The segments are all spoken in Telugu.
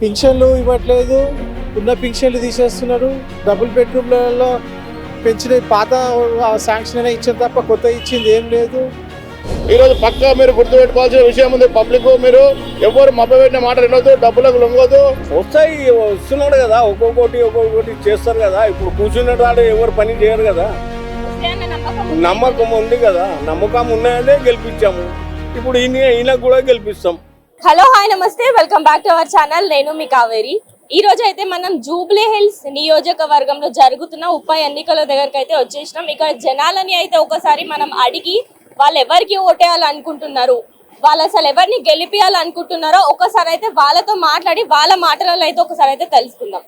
పింఛన్లు ఇవ్వట్లేదు ఉన్న పింఛన్లు తీసేస్తున్నారు. డబుల్ బెడ్రూమ్లలో పెంచిన పాత శాంక్షన్ అయినా ఇచ్చిన తప్ప కొత్త ఇచ్చింది ఏం లేదు. ఈరోజు పక్కా మీరు గుర్తుపెట్టుకోవాల్సిన విషయం ఉంది. పబ్లిక్ మీరు ఎవరు మభ్యపెట్టిన మాట వినొద్దు డబ్బులకు లొంగొద్దు. వస్తాయి వస్తున్నాడు కదా ఒక్కొక్కటి ఒక్కొక్కటి చేస్తారు కదా. ఇప్పుడు కూర్చున్న రాడు ఎవరు పని చేయరు కదా. నమ్మకం ఉంది కదా నమ్మకం ఉన్నాయనే గెలిపించాము. ఇప్పుడు ఈయన ఈయనకు కూడా గెలిపిస్తాం. హలో హాయ్ నమస్తే. Welcome back to our channel నేను మీ కావేరి. ఈ రోజు అయితే మనం జూబ్లీ హిల్స్ నియోజకవర్గంలో జరుగుతున్న ఉప ఎన్నికల దగ్గరికి అయితే వచ్చేసినాం. ఇక్కడ జనాలని అయితే ఒకసారి మనం అడిగి వాళ్ళు ఎవరికి ఓటేయాలనుకుంటున్నారు వాళ్ళు అసలు ఎవరిని గెలిపియాలనుకుంటున్నారో ఒకసారి అయితే వాళ్ళతో మాట్లాడి వాళ్ళ మాటలలో అయితే ఒకసారి అయితే తెలుసుకుందాం.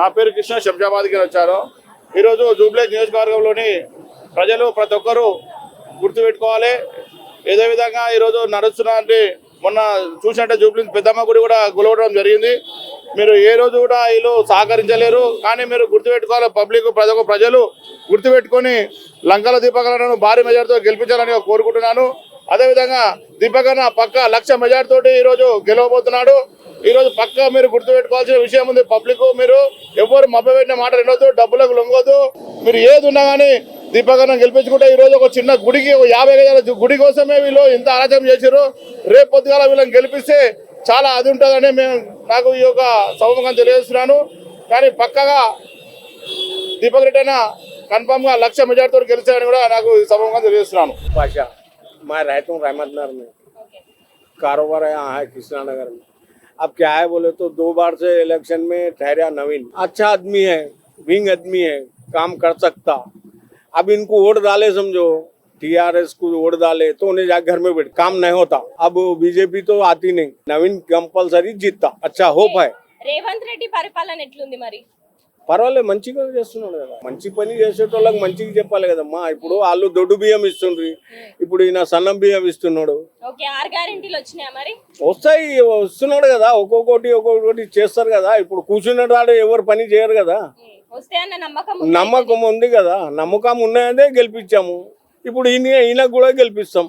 నా పేరు కృష్ణ శంషాబాద్కి వచ్చారు. ఈరోజు జూబ్లీ నియోజకవర్గంలోని ప్రజలు ప్రతి ఒక్కరూ గుర్తుపెట్టుకోవాలి. ఏదో విధంగా ఈరోజు నడుస్తున్న అంటే మొన్న చూసినట్టే జూబ్లీ పెద్దమ్మ గుడి కూడా గొలవడం జరిగింది. మీరు ఏ రోజు కూడా వీళ్ళు సహకరించలేరు. కానీ మీరు గుర్తుపెట్టుకోవాలి పబ్లిక్ ప్రజలు ప్రజలు గుర్తుపెట్టుకొని లంకల దీపకలను భారీ మెజార్టీతో గెలిపించాలని కోరుకుంటున్నాను. అదేవిధంగా దీపకన్న పక్క లక్ష మెజార్టీతో ఈరోజు గెలవబోతున్నాడు. ఈరోజు పక్క మీరు గుర్తుపెట్టుకోవాల్సిన విషయం ఉంది పబ్లిక్ మీరు. ఎవరు మభ్యపెట్టిన మాట రెండవద్దు డబ్బులకు లొంగొద్దు. మీరు ఏది ఉన్నా కానీ దీపకన్న గెలిపించుకుంటే ఈ రోజు ఒక చిన్న గుడికి ఒక యాభై గజాల గుడి కోసమే వీళ్ళు ఇంత ఆరాధన చేశారు రేపు పొద్దుగాల వీళ్ళని గెలిపిస్తే చాలా అది ఉంటుందని మేము నాకు ఈ యొక్క సభముఖం తెలియజేస్తున్నాను కానీ పక్కగా దీపక్ రెడ్డి అయినా కన్ఫామ్ గా లక్ష మెజార్టీతో గెలిచారని కూడా నాకు ఈ సభముఖం తెలియజేస్తున్నాను पाशा मैं रहता हूँ रहमत नगर में कारोबार यहाँ है कृष्णा नगर में अब क्या है बोले तो दो बार से इलेक्शन में ठहरा नवीन अच्छा आदमी है विंग आदमी है काम कर सकता अब इनको वोट डाले समझो टीआरएस को वोट डाले तो उन्हें जाकर घर में बैठ काम नहीं होता अब बीजेपी तो आती नहीं नवीन कंपलसरी जीतता अच्छा होप है రేవంత్ రెడ్డి పరిపాలన ఎట్లుంది మరి పర్వాలేదు మంచిగా చేస్తున్నాడు కదా మంచి పని చేసేటోళ్ళకి మంచిగా చెప్పాలి కదమ్మా ఇప్పుడు వాళ్ళు దొడ్డు బియ్యం ఇస్తుండ్రి ఇప్పుడు ఈయన సన్నం బియ్యం ఇస్తున్నాడు ఓకే ఆరు గ్యారెంటీలు వచ్చినాయా మరి వస్తాయి వస్తున్నాడు కదా ఒక్కొక్కటి ఒక్కొక్కటి చేస్తారు కదా ఇప్పుడు కూర్చున్న రాడు ఎవరు పని చేయరు కదా వస్తే అన్న నమ్మకం ఉందా? కదా. నమ్మకం ఉన్నాయనే గెలిపించాము. ఇప్పుడు ఈయన ఈయనకు కూడా గెలిపిస్తాం.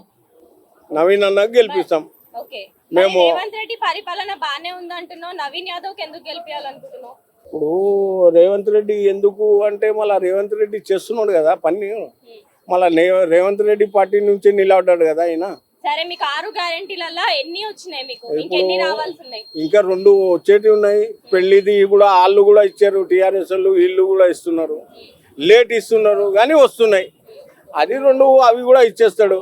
నవీన్ అన్నకు గెలిపిస్తాం. ఓకే. మేము- మరి రేవంత్ రెడ్డి పరిపాలన బానే ఉంది అంటున్నావు నవీన్ యాదవ్ ఎందుకు గెలిపించాలనుకుంటున్నావు ఇప్పుడు రేవంత్ రెడ్డి ఎందుకు అంటే మళ్ళీ రేవంత్ రెడ్డి చేస్తున్నాడు కదా పని. మళ్ళీ రేవంత్ రెడ్డి పార్టీ నుంచి నిలబడ్డాడు కదా ఆయన సరే మీకు ఆరు గ్యారెంటీలలో ఎన్ని వచ్చినాయి మీకు? ఇంకెన్ని రావాల్సి ఉన్నాయి ఇంకా రెండు వచ్చేటివి ఉన్నాయి. పెళ్ళిది కూడా వాళ్ళు కూడా ఇచ్చారు. టీఆర్ఎస్ వాళ్ళు వీళ్ళు కూడా ఇస్తున్నారు. లేట్ ఇస్తున్నారు కానీ వస్తున్నాయి. అది రెండు అవి కూడా ఇచ్చేస్తాడు.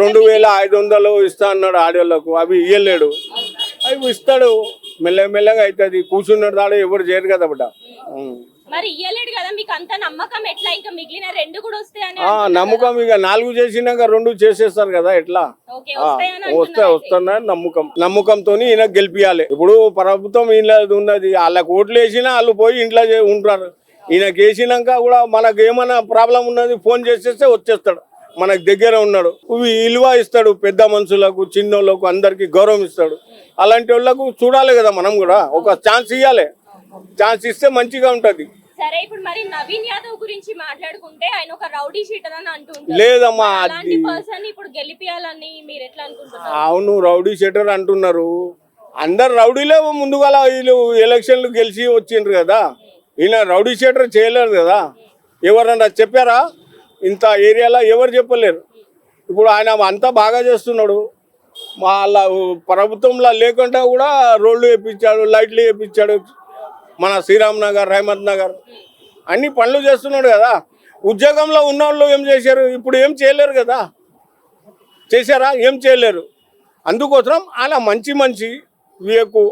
రెండు వేల ఐదు వందలు ఇస్తా అన్నాడు ఆడవాళ్ళకు అవి ఇయ్యలేడు. అవి ఇస్తాడు. మెల్లగా మెల్లగా అవుతుంది. కూర్చున్నాడు దాడు ఎవరు చేయరు కదా బిడ్డ. మరి ఇయ్యలేడు కదా మీకు అంత నమ్మకం ఎట్లా? ఇంకా మిగిలిన రెండు కూడా వస్తాయని ఆ, నమ్మకం ఇక నాలుగు చేసినాక రెండు చేసేస్తారు కదా ఎట్లా? వస్తే. వస్తున్నా నమ్మకం. నమ్మకంతో ఈయన గెలిపియాలి. ఇప్పుడు ప్రభుత్వం ఈయన ఉన్నది వాళ్ళకి ఓట్లు వేసినా వాళ్ళు పోయి ఇంట్లో ఉంటారు. ఈయనకి వేసినాక కూడా మనకు ఏమైనా ప్రాబ్లం ఉన్నది ఫోన్ చేసేస్తే వచ్చేస్తాడు. మనకు దగ్గర ఉన్నాడు. విలువ ఇస్తాడు పెద్ద మనుషులకు చిన్నోళ్ళకు అందరికి గౌరవం ఇస్తాడు. అలాంటి వాళ్ళకు చూడాలి కదా మనం కూడా. ఒక ఛాన్స్ ఇవ్వాలి ఛాన్స్ ఇస్తే మంచిగా ఉంటది. సరే ఇప్పుడు మరి నవీన్ యాదవ్ గురించి మాట్లాడుకుంటే ఆయన ఒక రౌడీ షీటర్ అని అంటుంటారు లేదమ్మా అలాంటి అది పర్సన్ ఇప్పుడు గెలిపియాలని మీరు ఎట్లా అనుకుంటున్నారు? అవును రౌడీ షెటర్ అంటున్నారు. అందరు రౌడీలే ముందుగా వీళ్ళు ఎలక్షన్లు గెలిచి వచ్చిండ్రు కదా. ఈయన రౌడీ షెటర్ చేయలేరు కదా. ఎవరన్నా చెప్పారా? ఇంత ఏరియాలో ఎవరు చెప్పలేరు. ఇప్పుడు ఆయన అంతా బాగా చేస్తున్నాడు. వాళ్ళ ప్రభుత్వంలో లేకుండా కూడా రోడ్లు వేయించాడు లైట్లు వేయించాడు మన శ్రీరామ్ నగర్ రహమత్ నగర్ అన్ని పనులు చేస్తున్నాడు కదా. ఉద్యోగంలో ఉన్నోళ్ళు ఏం చేశారు? ఇప్పుడు ఏం చేయలేరు కదా. చేశారా? ఏం చేయలేరు. అందుకోసం అలా మంచి మంచి వీకు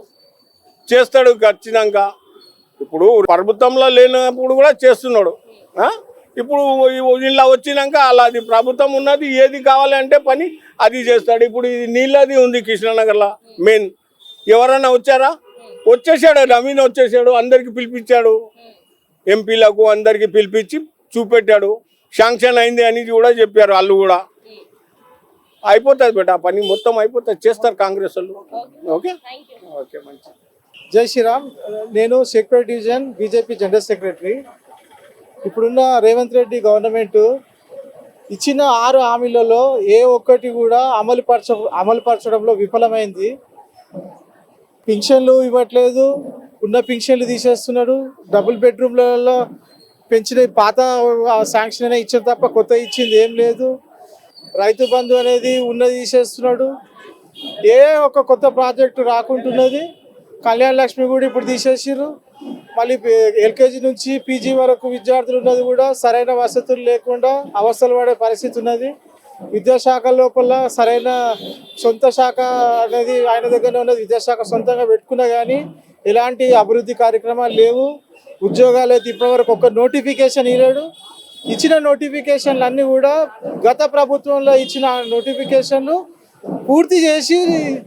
చేస్తాడు ఖచ్చితంగా. ఇప్పుడు ప్రభుత్వంలో లేనప్పుడు కూడా చేస్తున్నాడు. ఇప్పుడు ఇలా వచ్చినాక అలా అది ప్రభుత్వం ఉన్నది ఏది కావాలంటే పని అది చేస్తాడు. ఇప్పుడు ఇది నీళ్ళది ఉంది కృష్ణానగర్లో మెయిన్. ఎవరన్నా వచ్చారా? వచ్చేసాడు నవీన్ వచ్చేసాడు అందరికి పిలిపించాడు. ఎంపీలకు అందరికి పిలిపించి చూపెట్టాడు. శాంక్షన్ అయింది అని కూడా చెప్పారు వాళ్ళు కూడా. అయిపోతుంది బేట ఆ పని మొత్తం అయిపోతుంది. చేస్తారు కాంగ్రెస్ వాళ్ళు. ఓకే. ఓకే? మంచి జై శ్రీరామ్. నేను security division BJP general secretary. ఇప్పుడున్న రేవంత్ రెడ్డి గవర్నమెంట్ ఇచ్చిన ఆరు హామీలలో ఏ ఒక్కటి కూడా అమలు పరచ అమలు పరచడంలో విఫలమైంది. పింఛన్లు ఇవ్వట్లేదు. ఉన్న పింఛన్లు తీసేస్తున్నాడు. డబుల్ బెడ్రూమ్లలో పెంచిన పాత శాంక్షన్ అనే ఇచ్చిన తప్ప కొత్త ఇచ్చింది ఏం లేదు. రైతు బంధు అనేది ఉన్నది తీసేస్తున్నాడు. ఏ ఒక కొత్త ప్రాజెక్టు రాకుంటున్నది. కళ్యాణ లక్ష్మి కూడా ఇప్పుడు తీసేసిర్రు. మళ్ళీ ఎల్కేజీ నుంచి పీజీ వరకు విద్యార్థులు ఉన్నది కూడా సరైన వసతులు లేకుండా అవస్థలు పడే పరిస్థితి ఉన్నది. విద్యాశాఖ లోపల సరైన సొంత శాఖ అనేది ఆయన దగ్గరనే ఉన్నది. విద్యాశాఖ సొంతంగా పెట్టుకున్నా కానీ ఎలాంటి అభివృద్ధి కార్యక్రమాలు లేవు. ఉద్యోగాలు అయితే ఇప్పటివరకు ఒక్క నోటిఫికేషన్ ఇవ్వలేడు ఇచ్చిన నోటిఫికేషన్లు అన్నీ కూడా గత ప్రభుత్వంలో ఇచ్చిన నోటిఫికేషన్లు పూర్తి చేసి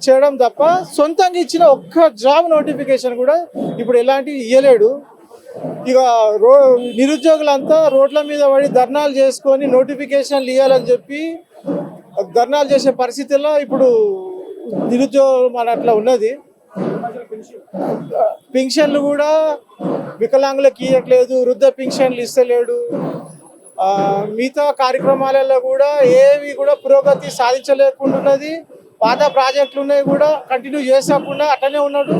చేయడం తప్ప సొంతంగా ఇచ్చిన ఒక్క జాబ్ నోటిఫికేషన్ కూడా ఇప్పుడు ఎలాంటివి ఇవ్వలేడు ఇక రో నిరుద్యోగులంతా రోడ్ల మీద పడి ధర్నాలు చేసుకొని నోటిఫికేషన్లు ఇవ్వాలని చెప్పి ధర్నాలు చేసే పరిస్థితుల్లో ఇప్పుడు నిరుద్యోగం అని అట్లా ఉన్నది. పింఛన్లు కూడా వికలాంగులకు ఇవ్వట్లేదు వృద్ధ పింఛన్లు ఇస్తలేడు. మిగతా కార్యక్రమాలలో కూడా ఏవి కూడా పురోగతి సాధించలేకుండా ఉన్నది పాత ప్రాజెక్టులు ఉన్నాయి కూడా కంటిన్యూ చేసకుండా అట్లనే ఉన్నాడు.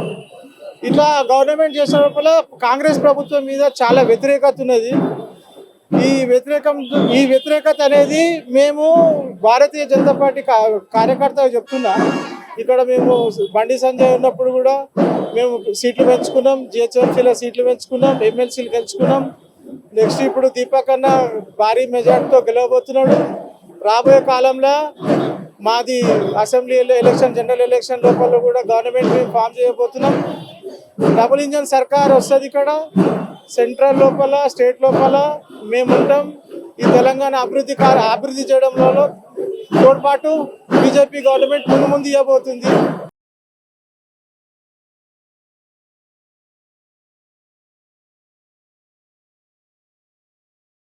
ఇట్లా గవర్నమెంట్ చేసినప్పుడు కాంగ్రెస్ ప్రభుత్వం మీద చాలా వ్యతిరేకత ఉన్నది. ఈ వ్యతిరేకం ఈ వ్యతిరేకత అనేది మేము భారతీయ జనతా పార్టీ కా- కార్యకర్తగా చెప్తున్నా. ఇక్కడ మేము బండి సంజయ్ ఉన్నప్పుడు కూడా మేము సీట్లు పెంచుకున్నాం జిహెచ్ఎంసీలో సీట్లు పెంచుకున్నాం ఎమ్మెల్సీలు గెలుచుకున్నాం. నెక్స్ట్ ఇప్పుడు దీపక్ అన్న భారీ మెజార్టీతో గెలవబోతున్నాడు. రాబోయే కాలంలో మాది అసెంబ్లీ ఎలక్షన్ జనరల్ ఎలక్షన్ లోపల కూడా గవర్నమెంట్ మేము ఫామ్ చేయబోతున్నాం. డబుల్ ఇంజన్ సర్కార్ వస్తుంది ఇక్కడ. సెంట్రల్ లోపల స్టేట్ లోపల మేము ఉంటాం. ఈ తెలంగాణ అభివృద్ధి అభివృద్ధి చేయడంలో తోడ్పాటు బీజేపీ గవర్నమెంట్ ముందు ముందు ఇవ్వబోతుంది.